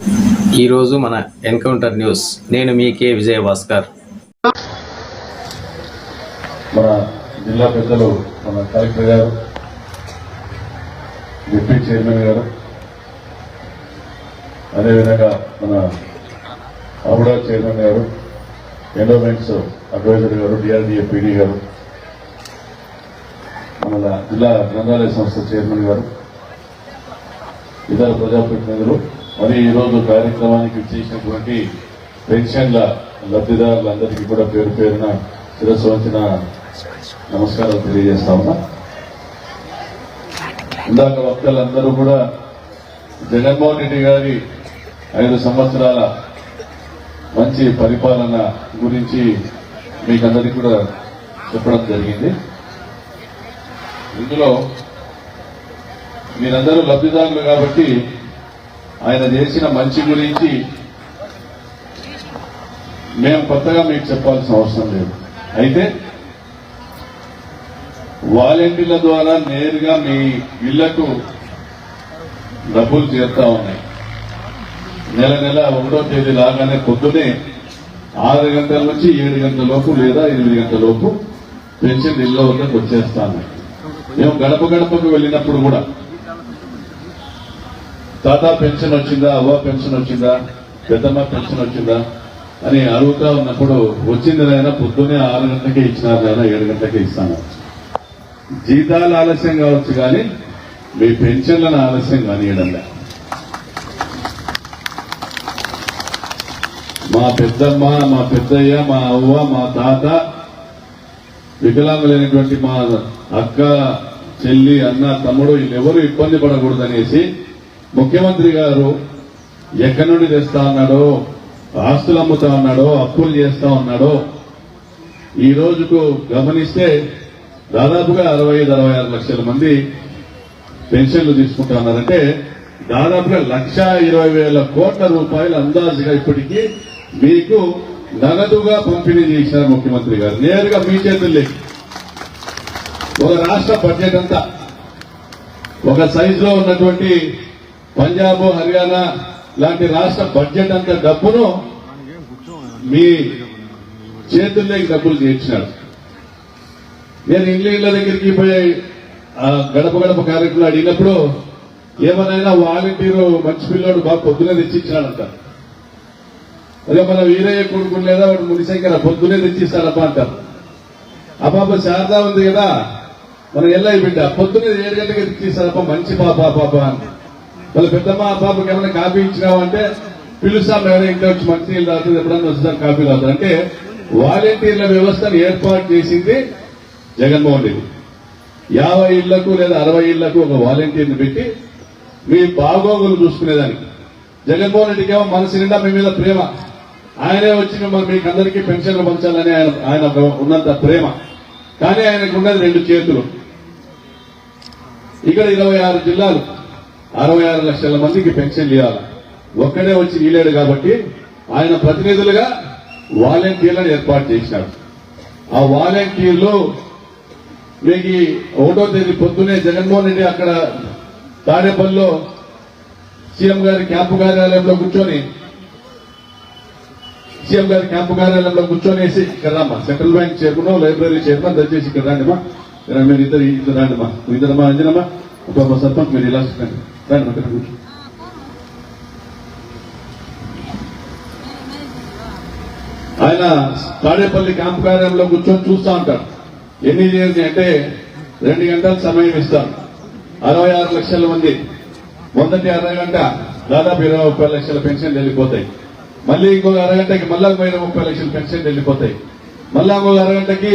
ఈరోజు మన encounter news. నేను మీ కే విజయ భాస్కర్ మన జిల్లా పెద్దలు మన కలెక్టర్ గారు డిప్యూటీ చైర్మన్ గారు అదేవిధంగా మన అబుడా చైర్మన్ గారు ఎండోమెంట్స్ అడ్వైజర్ గారు డిఆర్డిఏ పీడీ గారు మన జిల్లా గ్రంథాలయ సంస్థ చైర్మన్ గారు ఇతర ప్రజాప్రతినిధులు మరి ఈరోజు కార్యక్రమానికి చేసినటువంటి పెన్షన్ల లబ్ధిదారులందరికీ కూడా పేరు పేరున శిరస్సు వచ్చిన నమస్కారాలు తెలియజేస్తా ఉన్నా. ఇందాక వక్తలందరూ కూడా జగన్మోహన్ రెడ్డి గారి ఐదు సంవత్సరాల మంచి పరిపాలన గురించి మీకందరికీ కూడా చెప్పడం జరిగింది. ఇందులో మీరందరూ లబ్ధిదారులు కాబట్టి ఆయన చేసిన మంచి గురించి మేము కొత్తగా మీకు చెప్పాల్సిన అవసరం లేదు. అయితే వాలంటీర్ల ద్వారా నేరుగా మీ ఇళ్ళకు డబ్బులు చేరుతా ఉన్నాయి. నెల నెల ఒకటో తేదీ లాగానే పొద్దునే ఆరు గంటల నుంచి ఏడు గంటల లోపు లేదా ఎనిమిది గంటల లోపు పెన్షన్ ఇళ్ళ వద్దకు వచ్చేస్తాను మేము గడప గడపకు వెళ్ళినప్పుడు కూడా తాత పెన్షన్ వచ్చిందా అవ్వ పెన్షన్ వచ్చిందా పెద్దమ్మ పెన్షన్ వచ్చిందా అని అడుగుతా ఉన్నప్పుడు వచ్చింది నాయన పొద్దునే ఆరు గంటలకే ఇచ్చినారు నాయన ఏడు గంటలకే ఇస్తాను. జీతాలు ఆలస్యం కావచ్చు కానీ మీ పెన్షన్లను ఆలస్యం కానియడంలే మా పెద్దమ్మ మా పెద్దయ్య మా అవ్వ మా తాత వికలాంగులైనటువంటి మా అక్క చెల్లి అన్న తమ్ముడు వీళ్ళెవరూ ఇబ్బంది పడకూడదనేసి ముఖ్యమంత్రి గారు ఎక్కడి నుండి తెస్తా ఉన్నాడో ఆస్తులు అమ్ముతా ఉన్నాడో అప్పులు చేస్తా ఉన్నాడో ఈ రోజుకు గమనిస్తే దాదాపుగా అరవై ఐదు అరవై ఆరు లక్షల మంది పెన్షన్లు తీసుకుంటా ఉన్నారంటే దాదాపుగా లక్ష ఇరవై వేల కోట్ల రూపాయలు అందాజుగా ఇప్పటికీ మీకు నగదుగా పంపిణీ చేశారు ముఖ్యమంత్రి గారు. నేరుగా మీ చేతుల్లో ఒక రాష్ట్ర బడ్జెట్ అంతా ఒక సైజులో ఉన్నటువంటి పంజాబ్ హర్యానా లాంటి రాష్ట్ర బడ్జెట్ అంత డబ్బును మీ చేతుల్లోకి డబ్బులు చేర్చినాడు నేను ఇళ్ళ దగ్గరికి పోయి ఆ గడప గడప కార్యక్రమం అడిగినప్పుడు ఏమనైనా వాలంటీరు మంచి పిల్లోడు బాగా పొద్దునే తెచ్చిచ్చినాడంట. అదే మన వీరయ్య కొడుకు లేదా వాడు మునిశంకర పొద్దునే తెచ్చిస్తాడప్ప అంటారు. ఆ పాప శారదా ఉంది కదా. మన ఎల్లయ్య బిడ్డ పొద్దునే ఏడు గంటలకి తెచ్చిస్తాడప్ప మంచి పాప పాప అని. వాళ్ళ పెద్దమ్మ ఆ పాపకి ఏమైనా కాపీ ఇచ్చినావంటే పిలుస్తాం ఎవరైనా ఇంట్లో వచ్చి మంచి నీళ్ళు తాగుతుంది ఎప్పుడన్నా వస్తాం కాపీ తాగుతుంది అంటే వాలంటీర్ల వ్యవస్థను ఏర్పాటు చేసింది జగన్మోహన్ రెడ్డి. యాభై ఇళ్ళకు లేదా అరవై ఇళ్ళకు ఒక వాలంటీర్ని పెట్టి మీ బాగోగులు చూసుకునేదానికి. జగన్మోహన్ రెడ్డికి ఏమో మనసు నిండా మీ మీద ప్రేమ. ఆయనే వచ్చి మిమ్మల్ని మీకు అందరికీ పెన్షన్లు పంచాలని ఆయన ఆయన ఉన్నంత ప్రేమ. కానీ ఆయనకు ఉన్నది రెండు చేతులు. ఇక్కడ ఇరవై ఆరు జిల్లాలు. అరవై ఆరు లక్షల మందికి పెన్షన్లు ఇవ్వాలి ఒక్కడే వచ్చి ఇవ్వలేడు కాబట్టి ఆయన ప్రతినిధులుగా వాలంటీర్లను ఏర్పాటు చేసినాడు ఆ వాలంటీర్లు మీకు ఒకటో తేదీ పొద్దునే జగన్మోహన్ రెడ్డి అక్కడ తాడేపల్లిలో సీఎం గారి క్యాంపు కార్యాలయంలో కూర్చొని సీఎం గారి క్యాంపు కార్యాలయంలో కూర్చొనేసి ఇక్కడ రామ్మా. Central bank chairman library chairman దయచేసి ఇక్కడ రాండిమా. మీరు ఇద్దరు ఇద్దరు రాండిమా. ఇద్దరమ్మా అంజనమ్మా. ఒక సర్పంచ్ మీరు ఇలా రండి రండి కూర్చో ఆయన తాడేపల్లి క్యాంప్ కార్యాలయంలో కూర్చొని చూస్తా ఉంటారు ఎన్ని చేయండి అంటే రెండు గంటల సమయం ఇస్తారు అరవై ఆరు లక్షల మంది. మొదటి అరగంట దాదాపు ఇరవై ముప్పై లక్షల పెన్షన్ వెళ్ళిపోతాయి. మళ్ళీ ఇంకొక అరగంటకి మళ్ళా ఇరవై ముప్పై లక్షల పెన్షన్ వెళ్ళిపోతాయి. మళ్ళా ఇంకొక అరగంటకి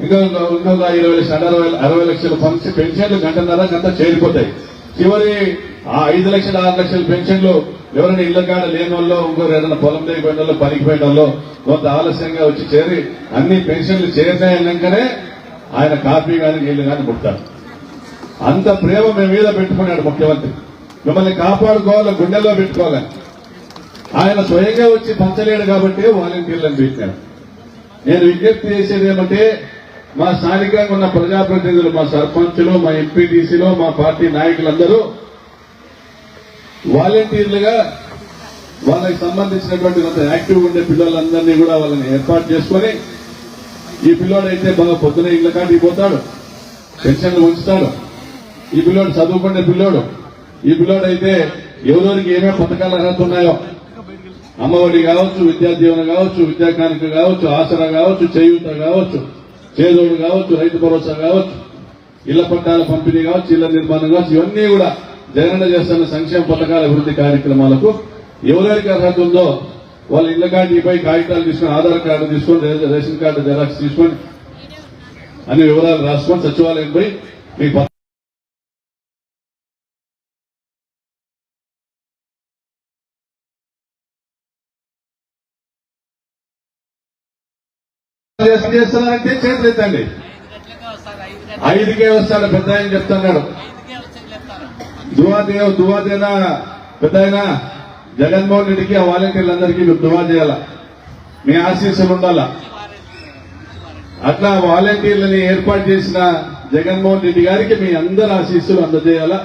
ఇంకొక ఇంకొక ఇరవై లక్షల అరవై అరవై లక్షల పెన్షన్ పెన్షన్లు గంటన్నర గంట చేరిపోతాయి. చివరి ఆ ఐదు లక్షల ఆరు లక్షల పెన్షన్లు ఎవరైనా ఇళ్ళ కాడ లేని వాళ్ళు ఇంకోరు ఏదైనా పొలం లేకపోయిన వాళ్ళు పనికి పోయిన వాళ్ళు కొంత ఆలస్యంగా వచ్చి చేరి అన్ని పెన్షన్లు చేరినాయన్నాకనే ఆయన కాఫీ కానీ నీళ్ళు కానీ పుడతారు. అంత ప్రేమ మీ మీద పెట్టుకున్నాడు ముఖ్యమంత్రి. మిమ్మల్ని కాపాడుకోవాలి గుండెల్లో పెట్టుకోవాలి? ఆయన స్వయంగా వచ్చి పంచలేడు కాబట్టి వాలంటీర్లను పెట్టినాడు నేను విజ్ఞప్తి చేసేది ఏమంటే మా స్థానికంగా ఉన్న ప్రజాప్రతినిధులు మా సర్పంచులు మా ఎంపీటీసీలో మా పార్టీ నాయకులందరూ వాలంటీర్లుగా వాళ్ళకి సంబంధించినటువంటి కొంత యాక్టివ్ ఉండే పిల్లలందరినీ కూడా వాళ్ళని ఏర్పాటు చేసుకొని ఈ పిల్లోడు అయితే బాగా పొద్దున ఇళ్ళ కాటికి పోతాడు పెన్షన్లు ఉంచుతాడు. ఈ పిల్లోడు చదువుకునే పిల్లోడు. ఈ పిల్లోడు అయితే ఎవరెవరికి ఏమేమి పథకాలు అర్హత ఉన్నాయో అమ్మఒడి కావచ్చు విద్యా దీవెన కావచ్చు విద్యాకానిక కావచ్చు ఆసరా కావచ్చు చేయూత కావచ్చు చేదోడు కావచ్చు రైతు భరోసా కావచ్చు ఇళ్ళ పట్టాల పంపిణీ కావచ్చు ఇళ్ళ నిర్మాణం కావచ్చు ఇవన్నీ కూడా జగన్ చేస్తున్న సంక్షేమ పథకాల అభివృద్ధి కార్యక్రమాలకు ఎవరెవరికి అర్హత ఉందో వాళ్ళ ఇళ్ళ కార్డు కాగితాలు తీసుకొని ఆధార్ కార్డు తీసుకొని రేషన్ కార్డు జెరాక్స్ తీసుకొని అన్ని వివరాలు రాసుకొని సచివాలయం పోయి మీకు చేస్తున్నారంటే చేతులు ఎత్తండి ఐదుకే వస్తాడు పెద్ద ఆయన చెప్తున్నాడు. దువాదేవ్ దువాదేనా పెద్ద ఆయన జగన్మోహన్ రెడ్డికి ఆ వాలంటీర్లందరికీ మీరు దువా చేయాల? మీ ఆశీస్సులు ఉండాలా? అట్లా వాలంటీర్లని ఏర్పాటు చేసిన జగన్మోహన్ రెడ్డి గారికి మీ అందరి ఆశీస్సులు అందజేయాలా?